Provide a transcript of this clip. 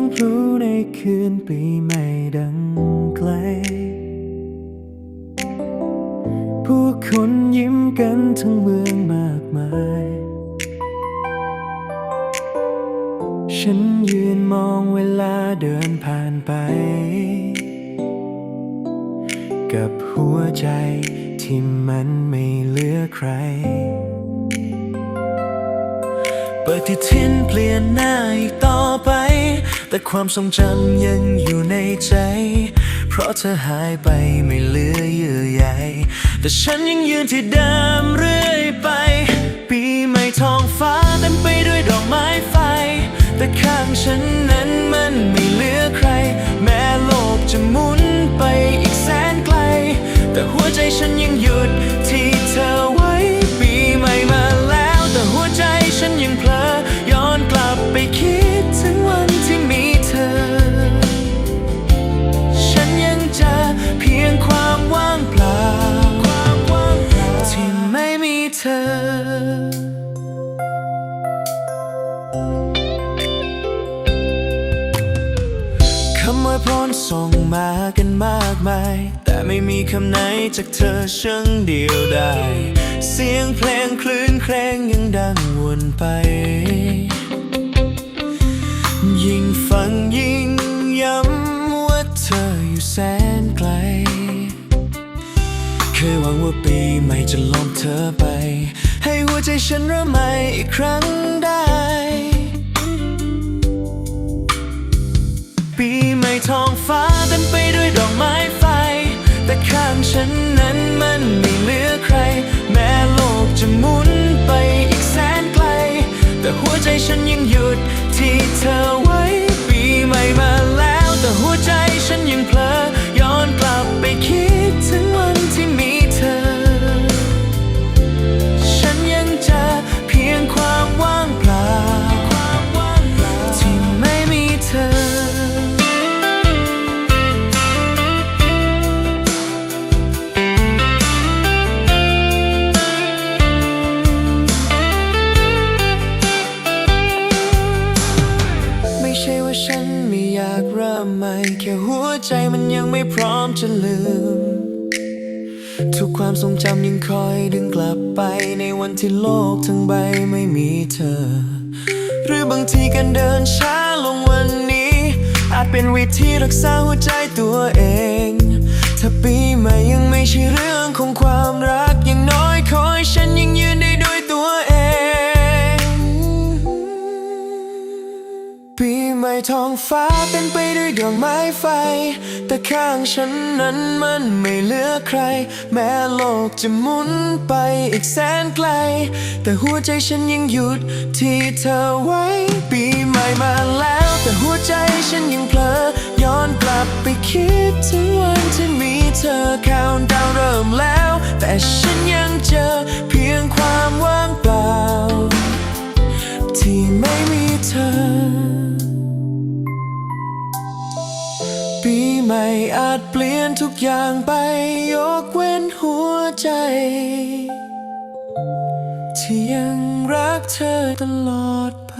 สียงพลุในคืนปีใหม่ดังไกล ผู้คนยิ้มกันทั้งเมืองมากมาย ฉันยืนมองเวลาเดินผ่านไป กับหัวใจที่มันไม่เหลือใครปฏิทินเปลี่ยนหน้าอีกต่อไป แต่ความทรงจำยังอยู่ในใจ เพราะเธอหายไปไม่เหลือเยื่อใยแต่ฉันยังยืนที่เดิมเรื่อยไป ปีใหม่ท้องฟ้าเต็มไปด้วยดอกไม้ไฟ แต่ข้างฉันนั้นมันไม่เหลือ เธอคำอวยพรส่งมากันมากมาย แต่ไม่มีคำไหนจากเธอช่างเดียวได้ เสียงเพลงคลื่นเครงยังดังวนไป ยิ่งฟังยิ่งย้ำว่าเธออยู่แสน เคยหวังว่าปีใหม่จะลอมเธอไป ให้หัวใจฉันเริ่มใหม่อีกครั้งได้ ปีใหม่ท้องฟ้าเต็มไปด้วยดอกไม้ไฟ แต่ข้างฉันนั้นมันไม่เหลือใคร แม้โลกจะหมุนไปอีกแสนไกล แต่หัวใจฉันยังหยุดที่เธอ ใจมันยังไม่พร้อมจะลืม ทุกความทรงจำยังคอยดึงกลับไปในวันที่โลกทั้งใบไม่มีเธอ หรือบางทีการเดินช้าลงวันนี้ อาจเป็นวิธีรักษาหัวใจ ปีใหม่ท้องฟ้าเต็มไปด้วยดอกไม้ไฟ แต่ข้างฉันนั้นมันไม่เหลือใคร แม้โลกจะหมุนไปอีกแสนไกล แต่หัวใจฉันยังหยุดที่เธอไว้ ปีใหม่มาแล้ว แต่หัวใจฉันยังเพลอย้อนกลับไปคิดถึงวันที่มีเธอข่าวดาวเริ่มแล้ว แต่ฉันยังเจอ อาจเปลี่ยนทุกอย่างไป ยกเว้นหัวใจ ที่ยังรักเธอตลอดไป